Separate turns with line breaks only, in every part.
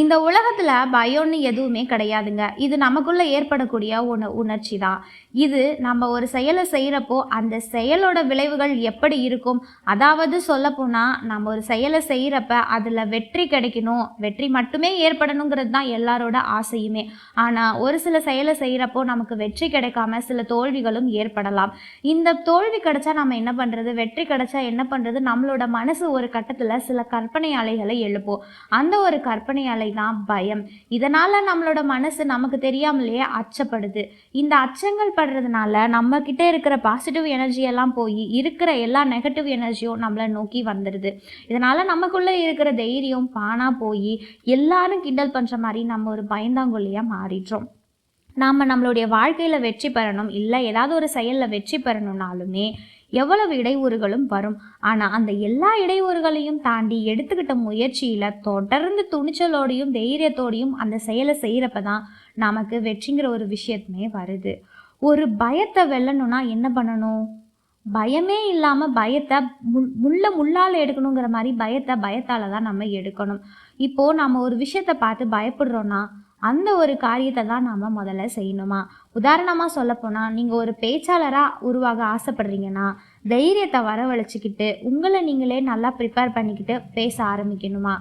இந்த உலகத்தில் பயம்னு எதுவுமே கிடையாதுங்க. இது நமக்குள்ளே ஏற்படக்கூடிய உண உணர்ச்சி தான் இது நம்ம ஒரு செயலை செய்கிறப்போ அந்த செயலோட விளைவுகள் எப்படி இருக்கும்? அதாவது சொல்லப்போனால் நம்ம ஒரு செயலை செய்கிறப்ப அதில் வெற்றி கிடைக்கணும். வெற்றி மட்டுமே ஏற்படணுங்கிறது தான் எல்லாரோட ஆசையுமே. ஆனால் ஒரு சில செயலை செய்கிறப்போ நமக்கு வெற்றி கிடைக்காம சில தோல்விகளும் ஏற்படலாம். இந்த தோல்வி கிடைச்சா நம்ம என்ன பண்ணுறது வெற்றி கிடைச்சா என்ன பண்ணுறது நம்மளோட மனசு ஒரு கட்டத்தில் சில கற்பனை அலைகளை எழுப்போம். அந்த ஒரு கற்பனை அலை தான் பயம். இதனால் நம்மளோட மனசு நமக்கு தெரியாமலேயே அச்சப்படுது. இந்த அச்சங்கள் படுறதுனால நம்ம கிட்ட இருக்கிற பாசிட்டிவ் எனர்ஜி எல்லாம் போய் இருக்கிற எல்லா நெகட்டிவ் எனர்ஜியும் நம்மளை நோக்கி வந்துடுது இதனால் நமக்குள்ளே இருக்கிற தைரியம் பானா போய் எல்லாரும் கிண்டல் பண்ணுற மாதிரி நம்ம ஒரு பயந்தாங்கொல்லியாக மாறிடுறோம். நாம் நம்மளுடைய வாழ்க்கையில் வெற்றி பெறணும் இல்லை ஏதாவது ஒரு செயலில் வெற்றி பெறணும்னாலுமே எவ்வளவு இடையூறுகளும் வரும். ஆனால் அந்த எல்லா இடையூறுகளையும் தாண்டி எடுத்துக்கிட்ட முயற்சியில் தொடர்ந்து துணிச்சலோடையும் தைரியத்தோடையும் அந்த செயலை செய்கிறப்ப தான் நமக்கு வெற்றிங்கிற ஒரு விஷயத்துமே வருது. ஒரு பயத்தை வெல்லணும்னா என்ன பண்ணணும்? பயமே இல்லாமல் பயத்தை முள் முள்ள முள்ளால் எடுக்கணுங்கிற மாதிரி பயத்தை பயத்தால் தான் நம்ம எடுக்கணும். இப்போது நம்ம ஒரு விஷயத்தை பார்த்து பயப்படுறோன்னா அந்த ஒரு காரியத்தை தான் நாம் முதல்ல செய்யணுமா? உதாரணமாக சொல்லப்போனால் நீங்கள் ஒரு பேச்சாளராக உருவாக ஆசைப்படுறீங்கன்னா தைரியத்தை வரவழைச்சிக்கிட்டு உங்களை நீங்களே நல்லா ப்ரிப்பேர் பண்ணிக்கிட்டு பேச ஆரம்பிக்கணுமா?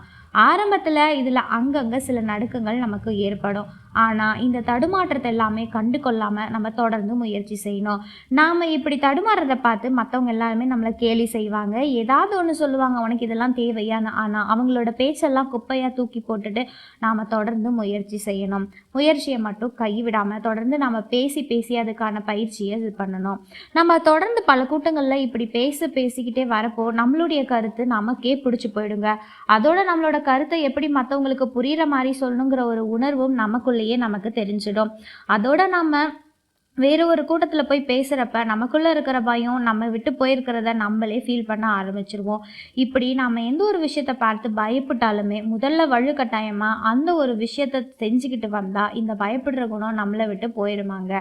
ஆரம்பத்தில் இதில் அங்கங்கே சில நடுக்கங்கள் நமக்கு ஏற்படும். ஆனால் இந்த தடுமாற்றத்தை எல்லாமே கண்டு கொள்ளாமல் நம்ம தொடர்ந்து முயற்சி செய்யணும். நாம் இப்படி தடுமாறுறதை பார்த்து மற்றவங்க எல்லாருமே நம்மளை கேலி செய்வாங்க. ஏதாவது ஒன்று சொல்லுவாங்க உனக்கு இதெல்லாம் தேவையான்னு ஆனால் அவங்களோட பேச்செல்லாம் குப்பையாக தூக்கி போட்டுட்டு நாம் தொடர்ந்து முயற்சி செய்யணும். முயற்சியை மட்டும் கைவிடாமல் தொடர்ந்து நம்ம பேசி பேசி அதுக்கான பயிற்சியை இது பண்ணணும். நம்ம தொடர்ந்து பல கூட்டங்களில் இப்படி பேச பேசிக்கிட்டே வரப்போ நம்மளுடைய கருத்து நமக்கே பிடிச்சி போயிடுங்க. அதோட நம்மளோட கருத்தை எப்படி மற்றவங்களுக்கு புரிகிற மாதிரி சொல்லணுங்கிற ஒரு உணர்வும் நமக்குள்ளேயே நமக்கு தெரிஞ்சிடும். அதோட நம்ம வேறு ஒரு கூட்டத்தில் போய் பேசுகிறப்ப நமக்குள்ளே இருக்கிற பயம் நம்ம விட்டு போயிருக்கிறத நம்மளே ஃபீல் பண்ண ஆரம்பிச்சிருவோம். இப்படி நம்ம எந்த ஒரு விஷயத்தை பார்த்து பயப்பட்டாலுமே முதல்ல வழுக்கட்டாயமாக அந்த ஒரு விஷயத்தை செஞ்சுக்கிட்டு வந்தால் இந்த பயப்படுற குணம் நம்மளை விட்டு போயிடுமாங்க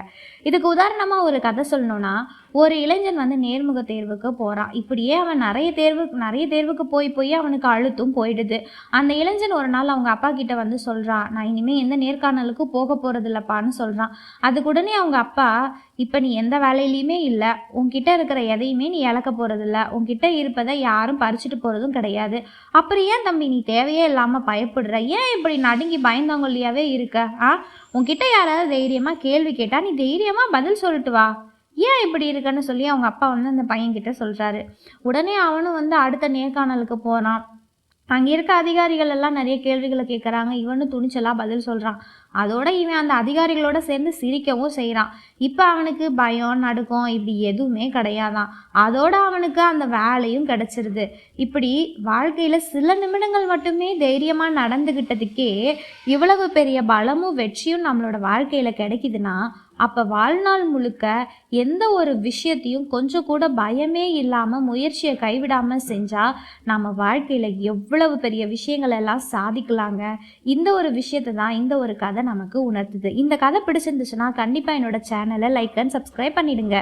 இதுக்கு உதாரணமாக ஒரு கதை சொல்லணும்னா ஒரு இளைஞன் வந்து நேர்முக தேர்வுக்கு போகிறான் இப்படியே அவன் நிறைய தேர்வு நிறைய தேர்வுக்கு போய் போய் அவனுக்கு அழுத்தும் போயிடுது. அந்த இளைஞன் ஒரு நாள் அவங்க அப்பா கிட்ட வந்து சொல்கிறான் நான் இனிமேல் எந்த நேர்காணலுக்கும் போக போகிறதில்லப்பான்னு சொல்கிறான் அதுக்கு உடனே அவங்க அப்பா அப்பா இப்போ நீ எந்த வேலையிலையுமே இல்லை. உன்கிட்ட இருக்கிற எதையுமே நீ இழக்க போகிறதில்ல உன்கிட்ட இருப்பதை யாரும் பறிச்சுட்டு போகிறதும் கிடையாது. அப்புறம் ஏன் தம்பி நீ தேவையே இல்லாமல் பயப்படுற? ஏன் இப்படி நடுங்கி பயந்தவங்கள்லையாவே இருக்க? ஆ? உன்கிட்ட யாராவது தைரியமாக கேள்வி கேட்டால் நீ தைரியமாக பதில் சொல்லிட்டு வா. ஏன் இப்படி இருக்கன்னு சொல்லி அவங்க அப்பா வந்து அந்த பையன்கிட்ட சொல்கிறாரு உடனே அவனும் வந்து அடுத்த நேர்காணலுக்கு போகிறான் அங்கே இருக்க அதிகாரிகள் எல்லாம் நிறைய கேள்விகளை கேட்குறாங்க இவனும் துணிச்சலாக பதில் சொல்கிறான் அதோட இவன் அந்த அதிகாரிகளோட சேர்ந்து சிரிக்கவும் செய்கிறான் இப்போ அவனுக்கு பயம் நடுக்கம் இப்படி எதுவுமே கிடையாதான். அதோட அவனுக்கு அந்த வேலையும் கிடச்சிருது. இப்படி வாழ்க்கையில் சில நிமிடங்கள் மட்டுமே தைரியமாக நடந்துக்கிட்டதுக்கே இவ்வளவு பெரிய பலமும் வெற்றியும் நம்மளோட வாழ்க்கையில் கிடைக்குதுன்னா அப்போ வாழ்நாள் முழுக்க எந்த ஒரு விஷயத்தையும் கொஞ்சம் கூட பயமே இல்லாமல் முயற்சியை கைவிடாமல் செஞ்சால் நம்ம வாழ்க்கையில் எவ்வளவு பெரிய விஷயங்கள் எல்லாம் சாதிக்கலாங்க. இந்த ஒரு விஷயத்தை தான் இந்த ஒரு கதை நமக்கு உணர்த்துது. இந்த கதை பிடிச்சிருந்துச்சுன்னா கண்டிப்பாக என்னோட சேனலை லைக் அண்ட் சப்ஸ்கிரைப் பண்ணிவிடுங்க